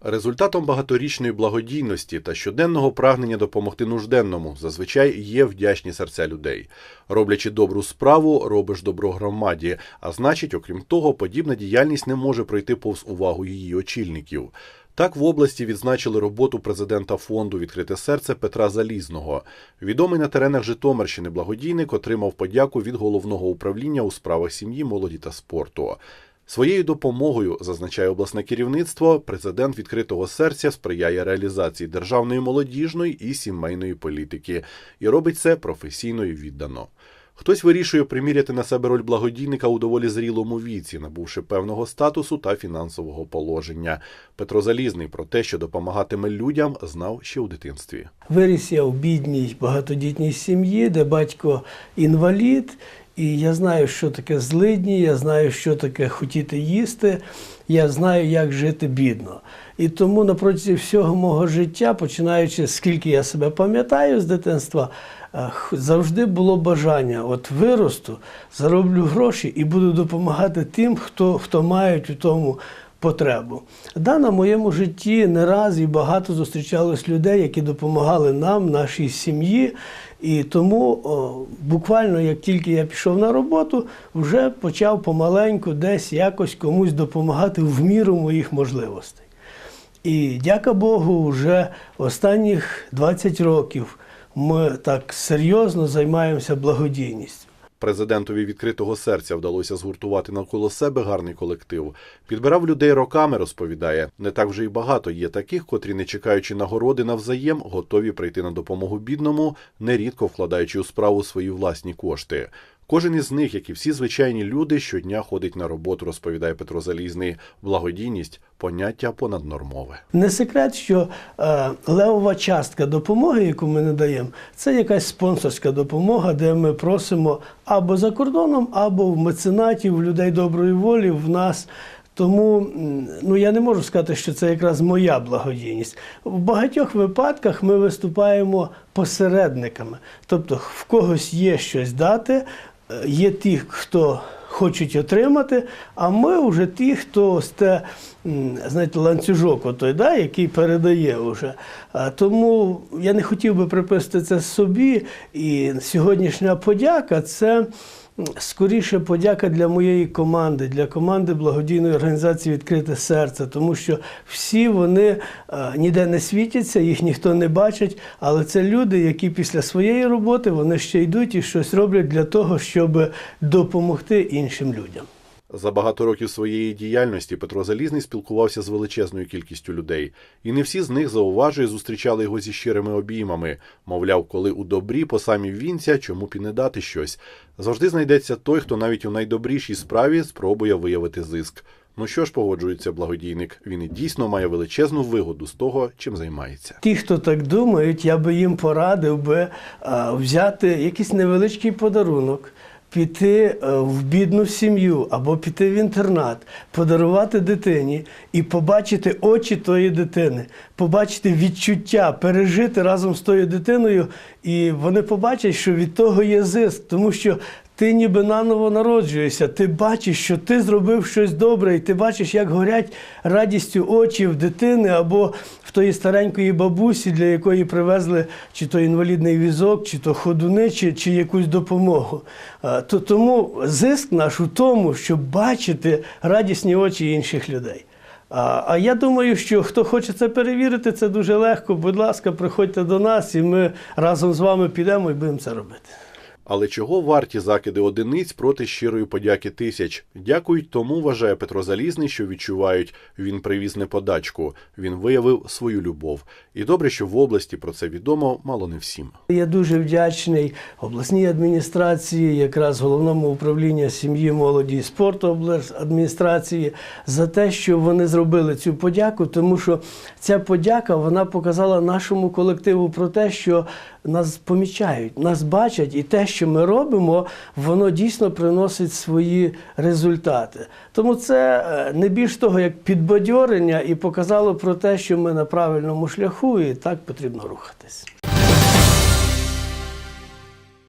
Результатом багаторічної благодійності та щоденного прагнення допомогти нужденному зазвичай є вдячні серця людей. Роблячи добру справу, робиш добро громаді. А значить, окрім того, подібна діяльність не може пройти повз увагу її очільників. Так в області відзначили роботу президента фонду Відкрите серце Петра Залізного. Відомий на теренах Житомирщини благодійник отримав подяку від головного управління у справах сім'ї, молоді та спорту. Своєю допомогою, зазначає обласне керівництво, президент відкритого серця сприяє реалізації державної молодіжної і сімейної політики і робить це професійно і віддано. Хтось вирішує приміряти на себе роль благодійника у доволі зрілому віці, набувши певного статусу та фінансового положення. Петро Залізний про те, що допомагатиме людям, знав ще у дитинстві. Виріс я в бідній багатодітній сім'ї, де батько інвалід, і я знаю, що таке злидні, я знаю, що таке хотіти їсти, я знаю, як жити бідно. І тому на протязі всього мого життя, починаючи скільки я себе пам'ятаю з дитинства, е, завжди було бажання: от виросту, зароблю гроші і буду допомагати тим, хто, хто мають у тому потребу. Да, на моєму житті не раз і багато зустрічалось людей, які допомагали нам, нашій сім'ї. І тому о, буквально як тільки я пішов на роботу, вже почав помаленьку десь якось комусь допомагати в міру моїх можливостей. І дяка Богу, вже останніх 20 років ми так серйозно займаємося благодійністю. Президентові відкритого серця вдалося згуртувати навколо себе гарний колектив. Підбирав людей роками, розповідає. Не так вже й багато є таких, котрі, не чекаючи нагороди навзаєм, готові прийти на допомогу бідному, нерідко вкладаючи у справу свої власні кошти. Кожен із них, як і всі звичайні люди, щодня ходить на роботу, розповідає Петро Залізний. Благодійність поняття понаднормове. Не секрет, що е, левова частка допомоги, яку ми надаємо, це якась спонсорська допомога, де ми просимо або за кордоном, або в меценатів, в людей доброї волі, в нас. Тому ну я не можу сказати, що це якраз моя благодійність. В багатьох випадках ми виступаємо посередниками. Тобто, в когось є щось дати, є ті, хто хочуть отримати, а ми вже ті, хто ось те, знаєте, ланцюжок, отой, да, який передає вже. Тому я не хотів би приписати це собі. І сьогоднішня подяка це. Скоріше подяка для моєї команди, для команди благодійної організації Відкрите серце, тому що всі вони е, ніде не світяться, їх ніхто не бачить, але це люди, які після своєї роботи вони ще йдуть і щось роблять для того, щоб допомогти іншим людям. За багато років своєї діяльності Петро Залізний спілкувався з величезною кількістю людей, і не всі з них зауважує, зустрічали його зі щирими обіймами. Мовляв, коли у добрі по самі вінця, чому б і не дати щось. Завжди знайдеться той, хто навіть у найдобрішій справі спробує виявити зиск. Ну що ж, погоджується благодійник, він і дійсно має величезну вигоду з того, чим займається. Ті, хто так думають, я би їм порадив би взяти якийсь невеличкий подарунок. Піти е, в бідну сім'ю або піти в інтернат, подарувати дитині і побачити очі тої дитини, побачити відчуття, пережити разом з тою дитиною, і вони побачать, що від того є зиск, тому що ти ніби наново народжуєшся, ти бачиш, що ти зробив щось добре, і ти бачиш, як горять радістю очі в дитини або в тої старенької бабусі, для якої привезли чи то інвалідний візок, чи то ходуни, чи, чи якусь допомогу. То, тому зиск наш у тому, щоб бачити радісні очі інших людей. А, а я думаю, що хто хоче це перевірити, це дуже легко. Будь ласка, приходьте до нас, і ми разом з вами підемо і будемо це робити. Але чого варті закиди одиниць проти щирої подяки тисяч? Дякують тому, вважає Петро Залізний, що відчувають. Він привіз не подачку, він виявив свою любов. І добре, що в області про це відомо мало не всім. Я дуже вдячний обласній адміністрації, якраз головному управлінню сім'ї, молоді і спорту адміністрації за те, що вони зробили цю подяку, тому що ця подяка вона показала нашому колективу про те, що нас помічають, нас бачать, і те, що ми робимо, воно дійсно приносить свої результати. Тому це е, не більш того, як підбадьорення, і показало про те, що ми на правильному шляху, і так потрібно рухатись.